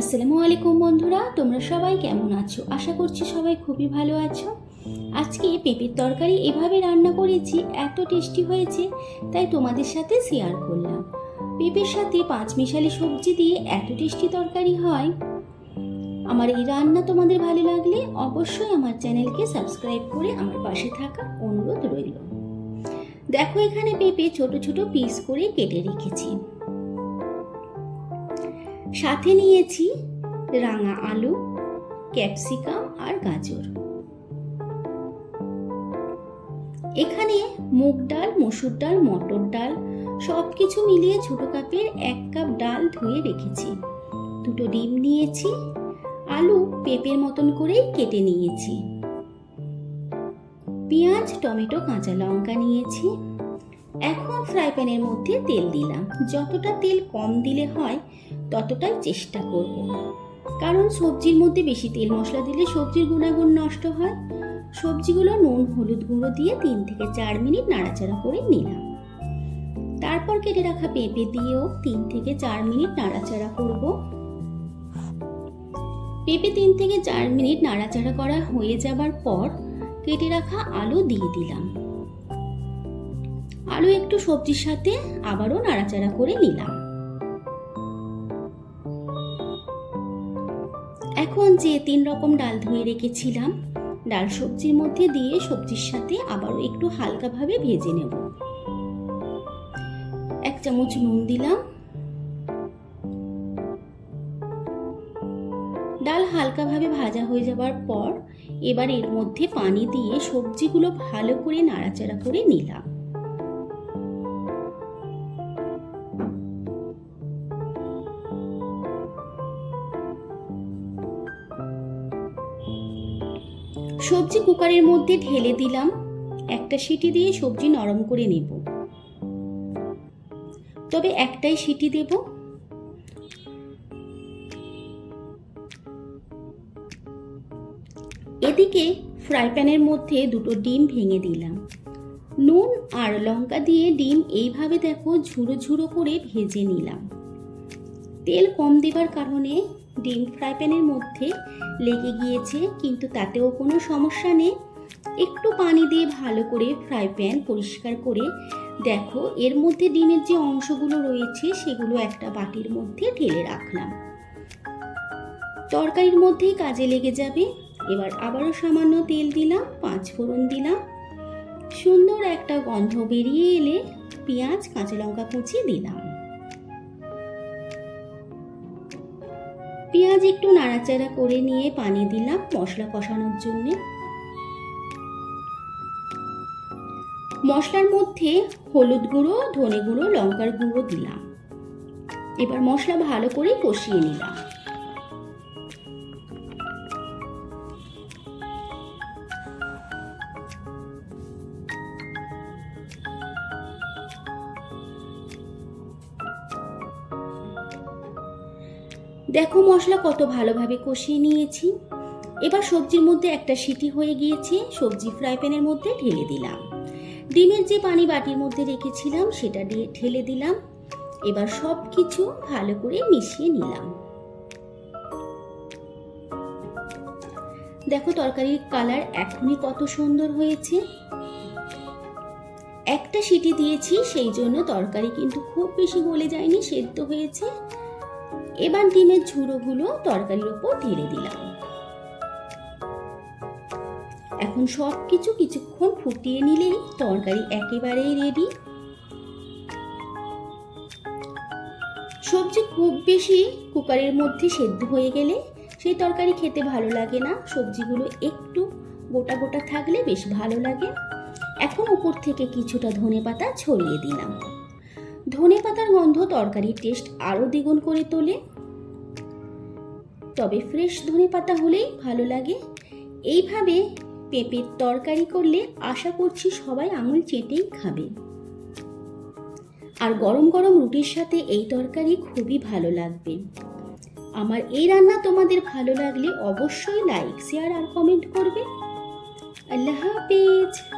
আসসালামু আলাইকুম বন্ধুরা, তোমরা সবাই কেমন আছো? আশা করছি সবাই খুবই ভালো আছো। আজকে পেঁপের তরকারি এভাবে রান্না করেছি, এত টেস্টি হয়েছে, তাই তোমাদের সাথে শেয়ার করলাম। পেঁপের সাথে পাঁচ মিশালি সবজি দিয়ে এত টেস্টি তরকারি হয়। আমার এই রান্না তোমাদের ভালো লাগলে অবশ্যই আমার চ্যানেলকে সাবস্ক্রাইব করে আমার পাশে থাকার অনুরোধ রইল। দেখো এখানে পেঁপে ছোট ছোট পিস করে কেটে রেখেছি। সাথে নিয়েছি রাঙা আলু, ক্যাপসিকাম আর গাজর। এখানে মুগ ডাল, মসুর ডাল, মটর ডাল সব কিছু মিলিয়ে ছোট কাপের এক কাপ ডাল ধুয়ে রেখেছি। দুটো ডিম নিয়েছি, আলু পেঁপের মতন করেই কেটে নিয়েছি। পেঁয়াজ, টমেটো, কাঁচা লঙ্কা নিয়েছি এখন ফ্রাই প্যানের মধ্যে তেল দিলাম। যতটা তেল কম দিলে হয়, ততটাই চেষ্টা করব। কারণ সবজির মধ্যে বেশি তেল মশলা দিলে সবজির গুণাগুণ নষ্ট হয়। সবজিগুলো নুন, হলুদ গুঁড়ো দিয়ে তিন থেকে চার মিনিট নাড়াচাড়া করে নিলাম। তারপর কেটে রাখা পেঁপে দিয়েও তিন থেকে চার মিনিট নাড়াচাড়া করব। পেঁপে তিন থেকে চার মিনিট নাড়াচাড়া করা হয়ে যাবার পর, কেটে রাখা আলু দিয়ে দিলাম। আলু একটু সবজির সাথে আবারও নাড়াচাড়া করে নিলাম। এখন যে তিন রকম ডাল ধুয়ে রেখেছিলাম, ডাল সবজির মধ্যে দিয়ে সবজির সাথে আবারও একটু হালকাভাবে ভেজে নেব। এক চামচ নুন দিলাম। ডাল হালকাভাবে ভাজা হয়ে যাবার পর, এবার এর মধ্যে পানি দিয়ে সবজিগুলো ভালো করে নাড়াচাড়া করে নিলাম। সবজি কুকারের মধ্যে ঢেলে দিলাম। একটা সিটি দিয়ে সবজি নরম করে নেব। তবে একটাই সিটি দেব। এদিকে ফ্রাই প্যানের মধ্যে দুটো ডিম ভেঙে দিলাম। নুন আর লঙ্কা দিয়ে ডিম এইভাবে দেখো ঝুড়ো ঝুড়ো করে ভেজে নিলাম। তেল কম দেবার কারণে ডিম ফ্রাই প্যানের মধ্যে লেগে গিয়েছে, কিন্তু তাতেও কোনো সমস্যা নেই। একটু পানি দিয়ে ভালো করে ফ্রাই প্যান পরিষ্কার করে দেখো, এর মধ্যে ডিমের যে অংশগুলো রয়েছে, সেগুলো একটা বাটির মধ্যে ঢেলে রাখলাম। তরকারির মধ্যেই কাজে লেগে যাবে। এবার আবারও সামান্য তেল দিলাম, পাঁচ ফোড়ন দিলাম। সুন্দর একটা গন্ধ বেরিয়ে এলে পেঁয়াজ, কাঁচা লঙ্কা কুচি দিলাম। পেঁয়াজ একটু নাড়াচাড়া করে নিয়ে পানি দিলাম মশলা কষানোর জন্যে। মশলার মধ্যে হলুদ গুঁড়ো, ধনে গুঁড়ো, লঙ্কার গুঁড়ো দিলাম। এবার মশলা ভালো করে কষিয়ে নিলাম। দেখো মশলা কত ভালোভাবে কষিয়ে নিয়েছি। এবার সবজির মধ্যে একটা সিটি হয়ে গিয়েছে, সবজি ফ্রাই প্যানের মধ্যে ঢেলে দিলাম। ডিমের যে পানি বাটির মধ্যে রেখেছিলাম, সেটা দিয়ে ঢেলে দিলাম। এবার সব কিছু ভালো করে মিশিয়ে নিলাম। দেখো তরকারির কালার এখনই কত সুন্দর হয়েছে। একটা সিটি দিয়েছি, সেই জন্য তরকারি কিন্তু খুব বেশি গলে যায়নি, সেদ্ধ হয়েছে। এবার ডিমের ঝুড়োগুলো তরকারির ওপর ঢেলে দিলাম। এখন সব কিছু কিছুক্ষণ ফুটিয়ে নিলেই তরকারি একেবারেই রেডি সবজি খুব বেশি কুকারের মধ্যে সেদ্ধ হয়ে গেলে সেই তরকারি খেতে ভালো লাগে না। সবজিগুলো একটু গোটা গোটা থাকলে বেশ ভালো লাগে। এখন উপর থেকে কিছুটা ধনে পাতা ছড়িয়ে দিলাম। ধনে পাতার গন্ধ তরকারির টেস্ট আরও দ্বিগুণ করে তোলে। তবে ফ্রেশ ধনে পাতা হলেই ভালো লাগে। এইভাবে পেঁপের তরকারি করলে আশা করছি সবাই আঙুল চেটেই খাবে। আর গরম গরম রুটির সাথে এই তরকারি খুবই ভালো লাগবে। আমার এই রান্না তোমাদের ভালো লাগলে অবশ্যই লাইক শেয়ার আর কমেন্ট করবে। আল্লাহ হাফেজ।